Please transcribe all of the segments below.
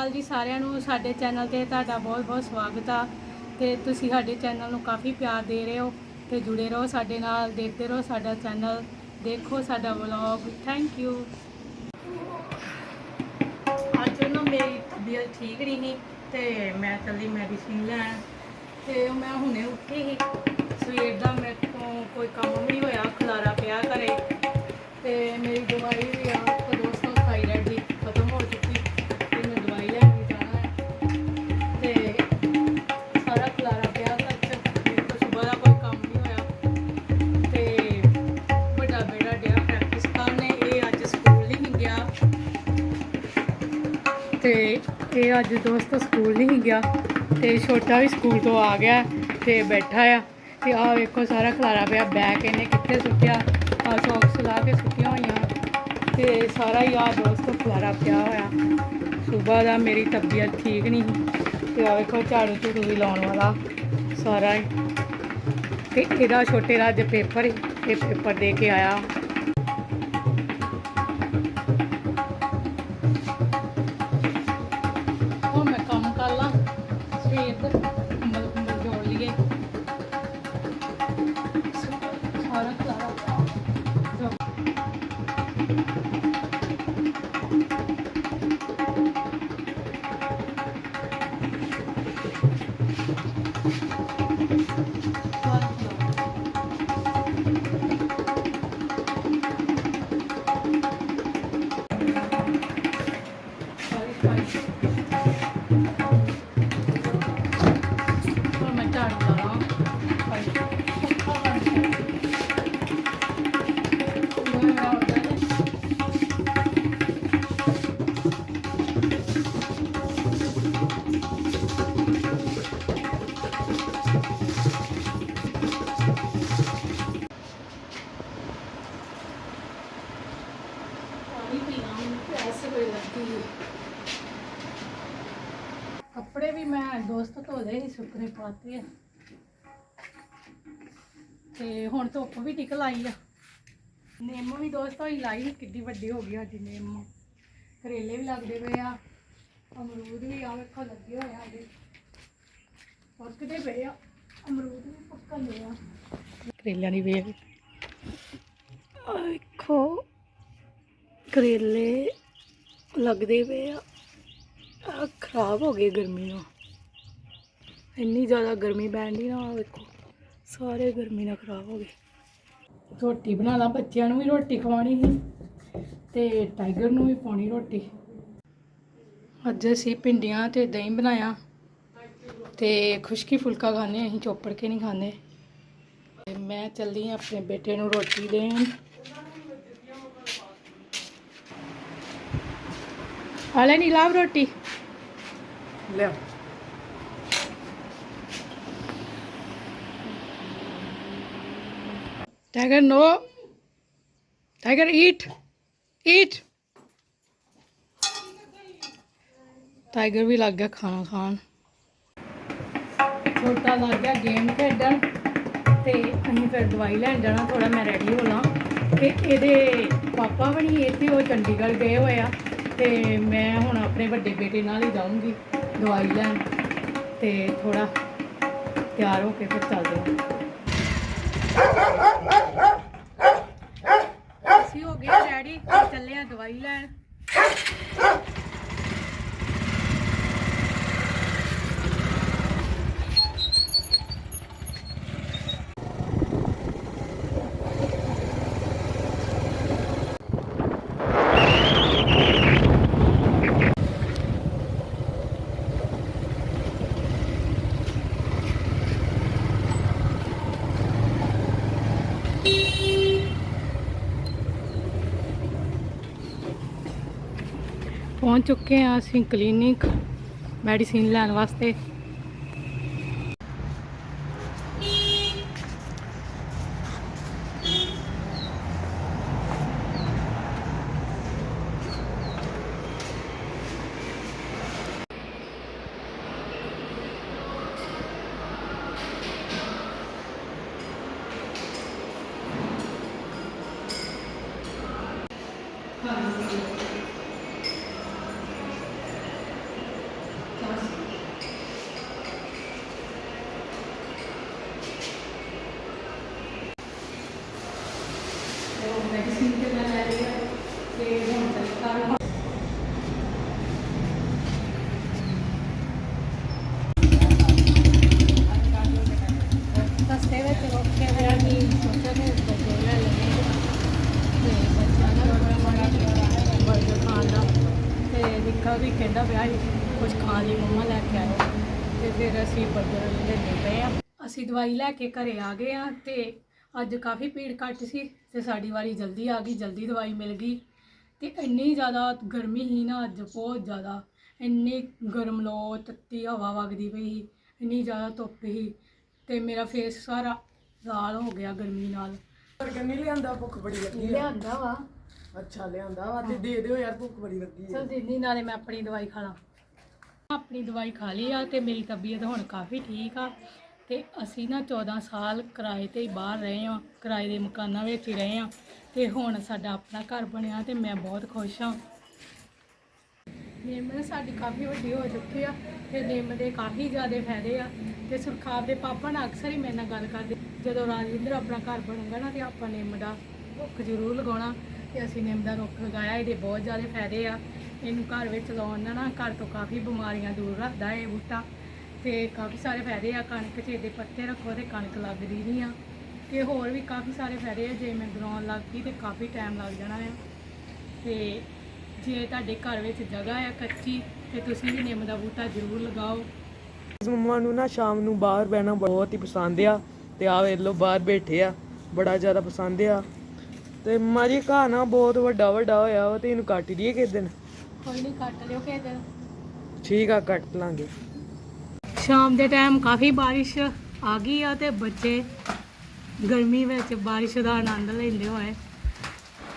ਅਕਾਲ ਜੀ ਸਾਰਿਆਂ ਨੂੰ ਸਾਡੇ ਚੈਨਲ ਤੇ ਤੁਹਾਡਾ ਬਹੁਤ-ਬਹੁਤ ਸਵਾਗਤ ਆ ਤੇ ਤੁਸੀਂ ਸਾਡੇ ਚੈਨਲ ਨੂੰ ਕਾਫੀ ਪਿਆਰ ਦੇ ਰਹੇ ਹੋ ਤੇ ਜੁੜੇ ਰਹੋ ਸਾਡੇ ਨਾਲ, ਦੇਖਦੇ ਰਹੋ ਸਾਡਾ ਚੈਨਲ, ਦੇਖੋ ਸਾਡਾ ਵਲੌਗ। ਥੈਂਕ ਯੂ ਅੱਜ ਨਾ ਮੇਰੀ ਤਬੀਅਤ ਠੀਕ ਨਹੀਂ ਸੀ ਤੇ ਮੈਂ ਚੱਲੀ ਮੈਡੀਸਿਨ ਲੈਣ ਤੇ ਮੈਂ ਹੁਣੇ ਉੱਠੀ ਸੀ। ਸਵੇਰ ਦਾ ਮੇਰੇ ਤੋਂ ਕੋਈ ਕੰਮ ਵੀ ਨਹੀਂ ਹੋਇਆ, ਖਲਾਰਾ ਪਿਆ ਘਰੇ ਤੇ ਮੇਰੀ ਦਵਾਈ ਵੀ ਆ। ਅੱਜ ਦੋਸਤੋ ਸਕੂਲ ਨਹੀਂ ਗਿਆ ਤੇ ਛੋਟਾ ਵੀ ਸਕੂਲ ਤੋਂ ਆ ਗਿਆ ਤੇ ਬੈਠਾ ਆ ਤੇ ਆਹ ਵੇਖੋ ਸਾਰਾ ਖਲਾਰਾ ਪਿਆ, ਬੈਗ ਇਹਨੇ ਕਿੱਥੇ ਸੁੱਟਿਆ? ਆ ਸੌਕਸ ਲਾ ਕੇ ਸੁੱਟੀਆਂ ਹੋਈਆਂ। ਤੇ ਸਾਰਾ ਹੀ ਆ ਦੋਸਤੋ ਖਲਾਰਾ ਪਿਆ ਹੋਇਆ। ਸਵੇਰ ਦਾ ਮੇਰੀ ਤਬੀਅਤ ਠੀਕ ਨਹੀਂ ਸੀ। ਤੇ ਆ ਵੇਖੋ ਝਾੜੂ ਝੂੜੂ ਵੀ ਲਾਉਣ ਵਾਲਾ ਸਾਰਾ ਹੀ। ਤੇ ਇਹਦਾ ਛੋਟੇ ਦਾ ਅੱਜ ਪੇਪਰ ਇਹ ਪੇਪਰ ਦੇ ਕੇ ਆਇਆ। ਮੈਨੂੰ ਪਿਆਸ ਬੜੀ ਲੱਗੀ ਹੈ ਕੱਪੜੇ ਵੀ ਮੈਂ ਦੋਸਤ ਧੋਲੇ ਸੀ ਸੁੱਕਣੇ ਪਾਤੇ ਆ। ਤੇ ਹੁਣ ਧੁੱਪ ਵੀ ਨਿਕਲ ਆਈ ਆ। ਨਿੰਮ ਵੀ ਦੋਸਤੋ ਹੀ ਲਾਈ ਸੀ, ਕਿੱਡੀ ਵੱਡੀ ਹੋ ਗਈ ਸਾਡੀ ਨਿੰਮ। ਕਰੇਲੇ ਵੀ ਲੱਗਦੇ ਪਏ ਆ ਅਮਰੂਦ ਵੀ ਆ ਵੇਖੋ ਲੱਗੇ ਹੋਏ ਆ ਅਜੇ ਪੱਕਦੇ ਪਏ ਆ ਅਮਰੂਦ ਵੀ ਪੱਕਣ ਦੇ ਆ। ਕਰੇਲਿਆਂ ਦੀ ਵੇਖ ਵੇਖੋ ਕਰੇਲੇ ਲੱਗਦੇ ਪਏ ਆ। ਆ ਖਰਾਬ ਹੋ ਗਏ ਗਰਮੀ ਨਾਲ ਇੰਨੀ ਜ਼ਿਆਦਾ ਗਰਮੀ ਪੈਂਦੀ ਨਾ, ਆਹ ਵੇਖੋ। ਸਾਰੇ ਗਰਮੀ ਨਾਲ ਖਰਾਬ ਹੋ ਗਏ। ਰੋਟੀ ਬਣਾ ਲਾ, ਬੱਚਿਆਂ ਨੂੰ ਵੀ ਰੋਟੀ ਖਵਾਉਣੀ ਸੀ ਤੇ ਟਾਈਗਰ ਨੂੰ ਵੀ ਪਾਉਣੀ ਰੋਟੀ। ਅੱਜ ਅਸੀਂ ਭਿੰਡੀਆਂ ਤੇ ਦਹੀਂ ਬਣਾਇਆ ਤੇ ਖੁਸ਼ਕੀ ਫੁਲਕਾ ਖਾਣੇ ਅਸੀਂ ਚੋਪੜ ਕੇ ਨਹੀਂ ਖਾਂਦੇ। ਮੈਂ ਚੱਲਦੀ ਆਂ ਆਪਣੇ ਬੇਟੇ ਨੂੰ ਰੋਟੀ ਦੇਣ। ਹਾਲੇ ਨਹੀਂ ਲਾਭ ਰੋਟੀ। ਲਿਆ tiger no. Tiger eat. Eat. Tiger ਵੀ ਲੱਗ ਗਿਆ ਖਾਣਾ ਖਾਣ। ਛੋਟਾ ਲੱਗ ਗਿਆ ਗੇਮ ਖੇਡਣ। ਤੇ ਅਸੀਂ ਫਿਰ ਦਵਾਈ ਲੈਣ ਜਾਣਾ ਥੋੜਾ ਮੈਂ ਰੈਡੀ ਹੋਣਾ ਤੇ ਇਹਦੇ ਪਾਪਾ ਵੀ ਨਹੀਂ ਇੱਥੇ ਉਹ ਚੰਡੀਗੜ੍ਹ ਗਏ ਹੋਏ ਆ। ਤੇ ਮੈਂ ਹੁਣ ਆਪਣੇ ਵੱਡੇ ਬੇਟੇ ਨਾਲ ਹੀ ਜਾਊਂਗੀ ਦਵਾਈ ਲੈਣ ਤੇ ਥੋੜਾ ਤਿਆਰ ਹੋ ਕੇ ਫਿਰ ਚੱਲ ਹਾਂ। ਅਸੀਂ ਹੋ ਗਏ ਰੈਡੀ ਚੱਲੇ ਆ ਦਵਾਈ ਲੈਣ। ਪਹੁੰਚ ਚੁੱਕੇ ਹਾਂ ਅਸੀਂ ਕਲੀਨਿਕ ਮੈਡੀਸਿਨ ਲੈਣ ਵਾਸਤੇ। ਮੈਡੀਸਿਨ ਤੇ ਮੈਂ ਲੈ ਲਈ ਤੇ ਹੁਣ ਚੱਲ ਸਸਤੇ ਵੀ ਕਹਿੰਦਾ ਪਿਆ ਸੀ ਕੁਝ ਖਾਣ ਲਈ ਮੰਮਾ ਲੈ ਕੇ ਆਓ ਤੇ ਫਿਰ ਅਸੀਂ ਬਰਗਰ ਲੈਂਦੇ ਪਏ ਆ। ਅਸੀਂ ਦਵਾਈ ਲੈ ਕੇ ਘਰੇ ਆ ਗਏ ਆ ਤੇ ਅੱਜ ਕਾਫੀ ਭੀੜ ਘੱਟ ਸੀ ਤੇ ਸਾਡੀ ਵਾਰੀ ਜਲਦੀ ਆ ਗਈ ਜਲਦੀ ਦਵਾਈ ਮਿਲ ਗਈ। ਤੇ ਇੰਨੀ ਜ਼ਿਆਦਾ ਗਰਮੀ ਸੀ ਨਾ ਅੱਜ ਬਹੁਤ ਜ਼ਿਆਦਾ। ਇੰਨੀ ਗਰਮ ਲੋ ਤੱਤੀ ਹਵਾ ਵਗਦੀ ਪਈ ਇੰਨੀ ਜ਼ਿਆਦਾ ਧੁੱਪ ਸੀ ਤੇ ਮੇਰਾ ਫੇਸ ਸਾਰਾ ਲਾਲ ਹੋ ਗਿਆ ਗਰਮੀ ਨਾਲ। ਨਹੀਂ ਲਿਆਂਦਾ ਭੁੱਖ ਬੜੀ ਲੱਗੀ ਆ। ਲਿਆਂਦਾ ਵਾ। ਅੱਛਾ ਲਿਆਂਦਾ ਵਾ। ਤੇ ਦੇ ਦਿਓ ਯਾਰ ਭੁੱਖ ਬੜੀ ਲੱਗੀ ਆ। ਚਲ ਦੀਦੀ ਨਾਲੇ ਮੈਂ ਆਪਣੀ ਦਵਾਈ ਖਾ ਲਾਂ। ਆਪਣੀ ਦਵਾਈ ਖਾ ਲਈ ਆ ਤੇ ਮੇਰੀ ਤਬੀਅਤ ਹੁਣ ਕਾਫੀ ਠੀਕ ਆ। ਤੇ ਅਸੀਂ ਨਾ 14 ਸਾਲ ਕਿਰਾਏ ਤੇ ਹੀ ਬਾਹਰ ਰਹੇ ਹਾਂ, ਕਿਰਾਏ ਦੇ ਮਕਾਨਾਂ ਵਿੱਚ ਹੀ ਰਹੇ ਹਾਂ ਤੇ ਹੁਣ ਸਾਡਾ ਆਪਣਾ ਘਰ ਬਣਿਆ ਤੇ ਮੈਂ ਬਹੁਤ ਖੁਸ਼ ਹਾਂ। ਨਿੰਮ ਨਾ ਸਾਡੀ ਕਾਫੀ ਵੱਡੀ ਹੋ ਚੁੱਕੀ ਆ ਤੇ ਨਿੰਮ ਦੇ ਕਾਫੀ ਜ਼ਿਆਦਾ ਫਾਇਦੇ ਆ ਤੇ ਸੁਰਖਾਬ ਦੇ ਪਾਪਾ ਨਾਲ ਅਕਸਰ ਹੀ ਮੇਰੇ ਨਾਲ ਗੱਲ ਕਰਦੇ, ਜਦੋਂ ਰਾਜਿੰਦਰ ਆਪਣਾ ਘਰ ਬਣੂਗਾ ਨਾ ਤੇ ਆਪਾਂ ਨਿੰਮ ਦਾ ਰੁੱਖ ਜ਼ਰੂਰ ਲਗਾਉਣਾ ਤੇ ਅਸੀਂ ਨਿੰਮ ਦਾ ਰੁੱਖ ਲਗਾਇਆ, ਇਹਦੇ ਬਹੁਤ ਜ਼ਿਆਦਾ ਫਾਇਦੇ ਆ। ਇਹਨੂੰ ਘਰ ਵਿੱਚ ਲਾਉਣ ਨਾਲ ਨਾ ਘਰ ਤੋਂ ਕਾਫੀ ਬਿਮਾਰੀਆਂ ਦੂਰ ਰੱਖਦਾ ਇਹ ਬੂਟਾ। ਤੇ ਕਾਫੀ ਸਾਰੇ ਫਾਇਦੇ ਆ ਕਣਕ 'ਚ ਇਹਦੇ ਪੱਤੇ ਰੱਖੋ ਤੇ ਕਣਕ ਲੱਗਦੀ ਨਹੀਂ ਆ। ਤੇ ਹੋਰ ਵੀ ਕਾਫੀ ਸਾਰੇ ਫਾਇਦੇ ਆ ਜੇ ਮੈਂ ਗਰਾਉਣ ਲੱਗ ਗਈ ਤੇ ਕਾਫੀ ਟਾਈਮ ਲੱਗ ਜਾਣਾ ਆ। ਤੇ ਜੇ ਤੁਹਾਡੇ ਘਰ ਵਿੱਚ ਜਗ੍ਹਾ ਆ ਕੱਚੀ ਤੇ ਤੁਸੀਂ ਵੀ ਨਿੰਮ ਦਾ ਬੂਟਾ ਜ਼ਰੂਰ ਲਗਾਓ। ਮੰਮਾ ਨੂੰ ਨਾ ਸ਼ਾਮ ਨੂੰ ਬਾਹਰ ਬਹਿਣਾ ਬਹੁਤ ਹੀ ਪਸੰਦ ਆ ਤੇ ਆ ਵੇਖ ਲਓ ਬਾਹਰ ਬੈਠੇ ਆ ਬੜਾ ਜ਼ਿਆਦਾ ਪਸੰਦ ਆ। ਤੇ ਮੰਮਾ ਜੀ ਘਾਹ ਨਾ ਬਹੁਤ ਵੱਡਾ ਵੱਡਾ ਹੋਇਆ ਵਾ ਤੇ ਇਹਨੂੰ ਕੱਟ ਲਈਏ ਕਿਸ ਦਿਨ? ਕੋਈ ਨਹੀਂ ਕੱਟ ਲਿਓ ਕਿਸੇ ਦਿਨ। ਠੀਕ ਆ ਕੱਟ ਲਾਂਗੇ। ਸ਼ਾਮ ਦੇ ਟਾਈਮ ਕਾਫੀ ਬਾਰਿਸ਼ ਆ ਗਈ ਆ ਤੇ ਬੱਚੇ ਗਰਮੀ ਵਿੱਚ ਬਾਰਿਸ਼ ਦਾ ਆਨੰਦ ਲੈਂਦੇ ਹੋਏ।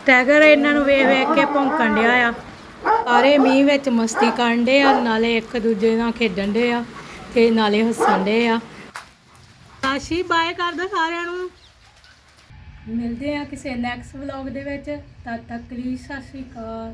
ਟੈਗਰ ਇਹਨਾਂ ਨੂੰ ਵੇਖ ਵੇਖ ਕੇ ਭੌਂਕਣ ਡਿਆ ਆ। ਸਾਰੇ ਮੀਂਹ ਵਿੱਚ ਮਸਤੀ ਕਰਨ ਡੇ ਆ, ਨਾਲੇ ਇੱਕ ਦੂਜੇ ਨਾਲ ਖੇਡਣ ਡੇ ਆ ਤੇ ਨਾਲੇ ਹੱਸਣ ਡੇ ਆ। ਆਸ਼ੀ ਬਾਏ ਕਰਦਾ ਸਾਰਿਆਂ ਨੂੰ। ਮਿਲਦੇ ਆ ਕਿਸੇ ਨੈਕਸਟ ਵਲੌਗ ਦੇ ਵਿੱਚ। ਤਦ ਤੱਕ ਲਈ ਸਤਿ ਸ਼੍ਰੀ ਅਕਾਲ